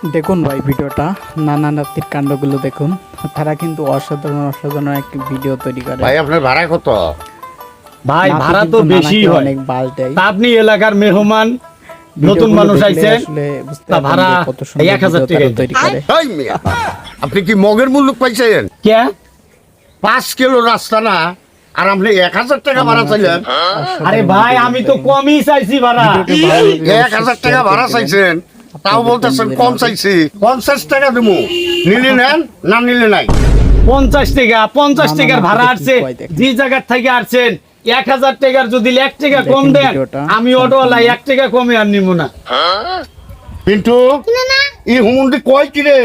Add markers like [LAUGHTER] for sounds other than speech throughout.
দেখুন ভাই ভিডিওটা নানা নাতির কাণ্ডগুলো দেখুন। তারা কিন্তু অসাধারণ অসাধারণ একটি ভিডিও তৈরি করে। ভাই আপনার ভাড়া কত? ভাই ভাড়া তো বেশি হয়। অনেক বাস দেয় আপনি এলাকার মেহমান নতুন মানুষ আইছে তা ভাড়া যে কত সুন্দর এক হাজার ভিডিও তারা টাকা। তৈরি করে। এই মিয়া আপনি কি মগের মূল্য পাইছেন? কে? পাঁচ কিলো রাস্তা না আর আপনি এক হাজার টাকা ভাড়া চাইলেন? আরে ভাই আমি তো কমই চাইছি ভাড়া। ভিডিওটি ভালো লাগলে এক হাজার টাকা ভাড়া চাইছেন? তাও বলতেছেন কম চাইছি পঞ্চাশ। টাকা দেবো নিলে নেন না নিলে নাই? পঞ্চাশ টাকা পঞ্চাশ টাকার ভাড়া আসছে। যে জায়গার থেকে আসছেন এক হাজার টাকার যদি এক টাকা কম দেন। আমি অটোওয়ালা এক টাকা কমে আর নিব না। কিন্তু এই হুমুন্দি কয় কিরে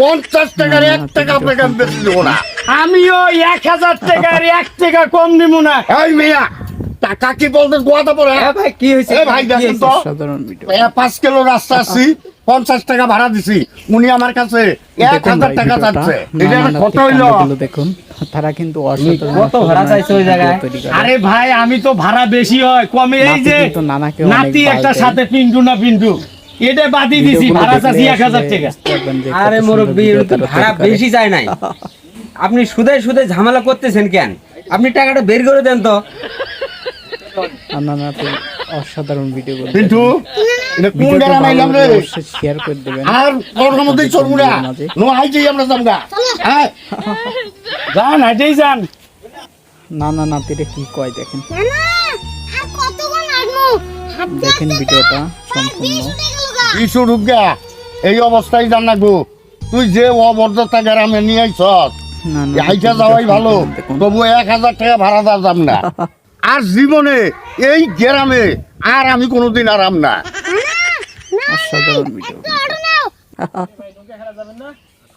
পঞ্চাশ টাকার এক টাকা আপনাকে আমি বেশি দেবো না। আমিও এক হাজার টাকার এক টাকা কম নিব না। এই মেয়া টাকা কি বলতে গোয়াতে পড়ে? ভাই কি হয়েছে? ভাই দেখেন তো। পাঁচ কিলো রাস্তা আসছি পঞ্চাশ টাকা ভাড়া দিছি। উনি আমার কাছে এক হাজার টাকা চাচ্ছে। এটা কত হইল? দেখুন তারা কিন্তু কত ভাড়া চাইছে ওই জায়গায়? আরে ভাই আমি তো ভাড়া বেশি হয়। কমে এই নাতি যে নাতি একটা সাথে পিন্টু না পিন্টু। এটা বাদি দিছি ভাড়া দেখলে এক হাজার টাকা। আরে মুরব্বী ভাড়া বেশি যায় নাই। আপনি সুদে সুদে ঝামেলা করতেছেন কেন? আপনি টাকাটা বের করে দেন তো। নানা নাতি অসাধারণ ভিডিও কিন্তু এটা কোন রে? শেয়ার করে দেবেন। আর চলবো না। নো আইতেই আমরা জামগা হ্যাঁ যান হাইটেই যান। নানা নাতিরে কি কয় দেখেন। নানা আর কতক্ষণ আটমু? দেখেন ভিডিওটা সম্পূর্ণ। ইস্যু ঢুকা এই অবস্থায় জান না গো। তুই যে অবর্ধতা গ্রামে নিয়ে আইছ আইটা যাওয়াই ভালো। তবু এক হাজার টাকা ভাড়া দেওয়া যাম না। [LAUGHS] আর জীবনে এই গ্রামে আর আমি কোনোদিন আরাম না।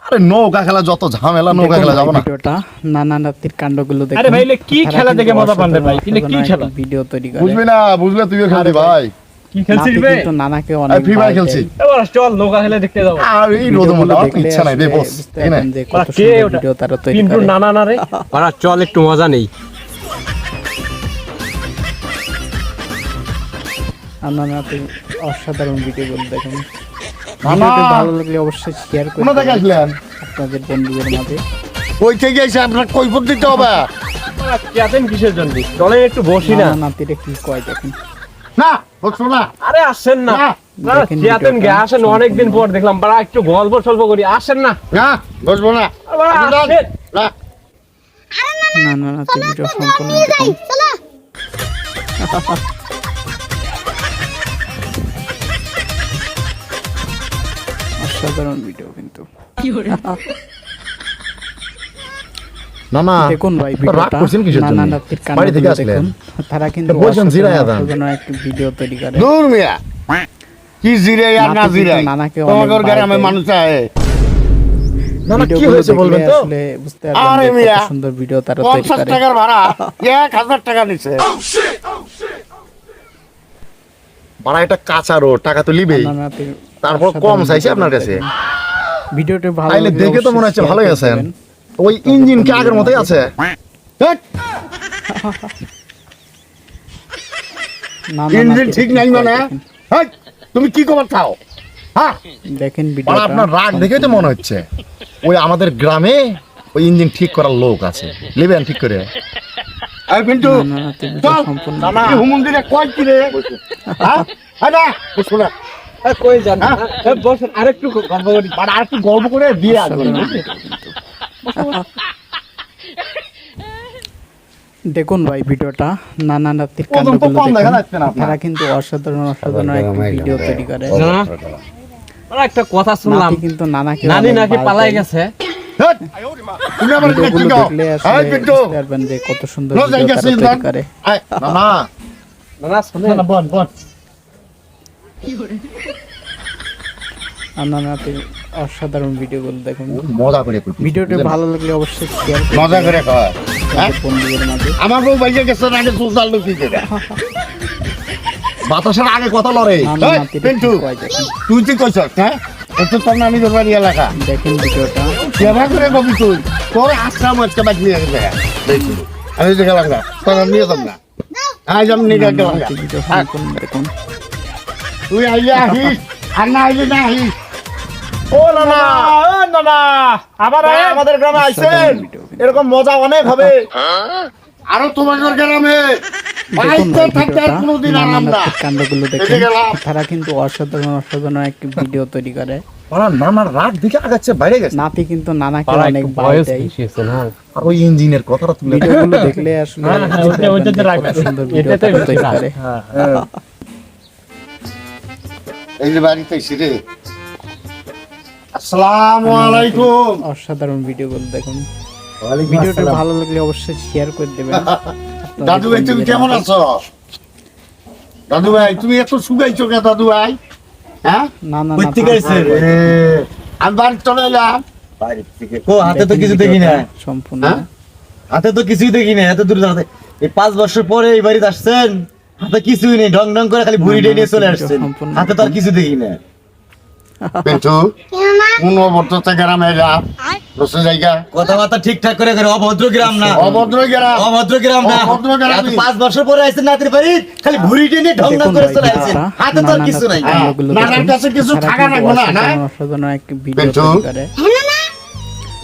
আরও নৌকা খেলা যত ঝামেলা নৌকা খেলা যাব না। ভিডিওটা নানা নাতির কাণ্ডগুলো দেখুন। আরে ভাই, কি খেলা কিন্তু দেখে মজা পান রে ভাই? অসাধারণ কি খেলা? ভিডিও তৈরি করে। বুঝবি না বুঝলে তুইও খেলবি ভাই কি খেলছিস নাতি বে নানাকে অনেক ফ্রি ফায়ার খেলছি। এবার চল নৌকা খেলে দেখতে যাব। আর এই রোদে মধ্যে ইচ্ছা নাই রে বস এই নে। পারবেন যে কত ওরা কে ওটা? ভিডিও তারা তৈরি করে। নানা না রে? চল একটু মজা নেই। অসাধারণ দেখুন। নানা। ভিডিওটি ভালো লাগলে অবশ্যই শেয়ার করে কোথা থেকে আসলেন? আপনাদের বন্ধুদের মাঝে। কই থেকে এসে আপনার কৈফত দিতে হবে? কিসের জন্য? চলে একটু বসি না। নানা নাতিরে কি কয় দেখেন। না বসো না। আরে আসেন না। না, না চেয়াতেন গে? আসেন অনেকদিন পর দেখলাম। বাড়া একটু গল্প সল্প করি। আসেন না। না বসবো না। না। ভিডিও সম্পূর্ণ [LAUGHS] অসাধারণ ভিডিও কিন্তু। না না দেখুন ভাই ভিডিওটা নানা জন্য? নাতির বাড়ি থেকে কাণ্ডগুলো আসলেন? দেখুন তারা কিন্তু অসাধারণ জিরায়া দেন। অসাধারণ একটি ভিডিও তৈরি করে। দূর মিয়া। কি জিরে আর না নাতি কিন্তু জিরে নানাকে অনেক তোমাদের গ্রামে মানুষ আয়। না না কি হয়েছে বলবেন তো? বুঝতে আরে মিয়া, সুন্দর ভিডিও তারা তৈরি পঞ্চাশ করে। টাকার ভাড়া এক হাজার টাকা নিছে। বাড়া এটা কাঁচা রোড টাকা তো লিবেই নাতির তারপর কম চাইছে আপনার কাছে। ভিডিওটি ভালো লাগলে দেখে তো মনে হচ্ছে ভালোই আছেন। ওই ইঞ্জিন কি আগের মতোই আছে? ইঞ্জিন ঠিক নাই মানে? হেই, তুমি কি খবর চাও? হ্যাঁ। দেখেন ভিডিওটা আপনার রাগ দেখেই তো মনে হচ্ছে। ওই আমাদের গ্রামে ওই ইঞ্জিন ঠিক করার লোক আছে। লিবেন ঠিক করে। সম্পূর্ণ নানা হুমন্দিরে কয় কি রে হ্যাঁ? হ্যাঁ না কই যান? হ্যাঁ? বসেন আরেকটু গল্প করি। বাড়া আর গল্প করে দিয়ে আসবে অসাধারণ ভিডিও কিন্তু। দেখুন ভাই ভিডিওটা নানা নাতির কাণ্ডগুলো। তারা কিন্তু অসাধারণ অসাধারণ একটি ভিডিও তৈরি করে। একটা কথা শুনলাম। কিন্তু নানাকে নানি নাকি পালাই গেছে। তুমি দেখলে হ্যাঁ আসলে কত সুন্দর ভিডিও তারা করে। না না না না শুনে না বল বল। আর নানা নাতির অসাধারণ ভিডিওগুলো দেখুন। মজা করে। ভিডিওটি ভালো লাগলে অবশ্যই শেয়ার মজা করে কয়? বন্ধুদের মাঝে। আমার বউ বাইরে গেছে আগে সুলতান লোক বাতাসের আগে কথা লড়ে। নানা এই, নাতির পিন্টু। কি কয় দেখেন। তুই কি কইছ হ্যাঁ? এত তোর নামি ধরবার এলাকা দেখেন ভিডিওটা। সেবা করে কবি তুই? তোর আশ্রাম আজকে বাকি নিয়ে গেছে। দেখি। আমি তো গেলাম না তোর নিয়ে যাব না। আজ আমি নিয়ে গেলাম না নাতির ভিডিও থাক, সম্পূর্ণ দেখুন। তুই আইলে আহিস আর না আইলে না আহিস। ও না না ও না না আবার আমাদের গ্রামে আইছেন। এরকম মজা অনেক হবে। আরও তোমাদের গ্রামে। দেখুন বাইতে ভাই থাকতে আর ভিডিওটা কোনোদিন আরাম না। নানার কাণ্ডগুলো দেখুন। এদিকে লাভ। তারা কিন্তু অসাধারণ অসাধারণ একটি ভিডিও তৈরি করে। ওরা নানার রাগ দিকে আগাচ্ছে বাইরে গেছে। নাতি কিন্তু নানাকে অনেক একটু দেয়। বেশি হয়েছে না? আর ওই ইঞ্জিনের কথাটা তুলে দেখলে আসলে সুন্দর ভিডিও তৈরি করে। এই যে বাড়িতে এসে রে। আসসালামু আলাইকুম। অসাধারণ ভিডিওগুলো দেখুন। ভিডিওটা ভালো লাগলে অবশ্যই শেয়ার করে দেবেন। [LAUGHS] দাদু ভাই তুমি কেমন আছো? দাদু ভাই তুমি এত শুকাইছো কে দাদু ভাই? হ্যাঁ? না না না আমি বাড়ি চলে এলাম। থেকে। হাতে তো কিছু দেখি না। সম্পূর্ণ। হ্যাঁ? হাতে তো কিছুই দেখি না এত দূর এই পাঁচ বছর পরে এই বাড়িতে আসছেন? হাতে কিছুই নেই ঢং ঢং করে খালি ভুড়ি নিয়ে চলে আসছেন। হাতে তো আর কিছু দেখি না পেটু কোন অভদ্রতা গ্রামে এলাম রসে জায়গা। কথাবার্তা ঠিকঠাক করে করে অভদ্র গ্রাম না। অভদ্র গ্রাম। অভদ্র গ্রাম না। অভদ্র গ্রামই। পাঁচ বছর পরে আসছেন নাতির বাড়ি খালি ভুড়ি টেনে ঢং ঢং করে ভাই চলে আসছেন হাতে তো আর কিছু নাই। নানার কাছে থাকা না, না? পেন্টু?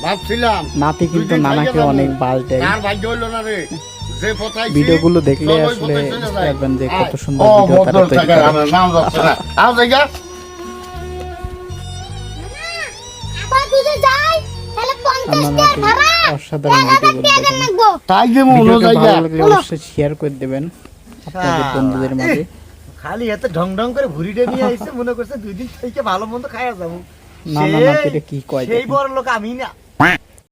ভাবছিলাম। নাতি কিন্তু নানাকে অনেক বাল দেয় আর ভাগ্য হইল না রে। ভিডিওগুলো দেখলে আসলে। পারবেন যে কত সুন্দর ভিডিও তারা তৈরি করে। আমার নাম যাচ্ছে না। আও জায়গা। অসাধারণ ভিডিওগুলো মনে অবশ্যই শেয়ার করে দেবেন আপনাদের বন্ধুদের মাঝে। খালি হাতে ঢং ঢং করে নিয়ে আইছে মনে করছে দুই দিন থেকে ভালো মন্দ খাইয়া যাব। নাতিরে কি কয় সেই বড় লোক আমি না।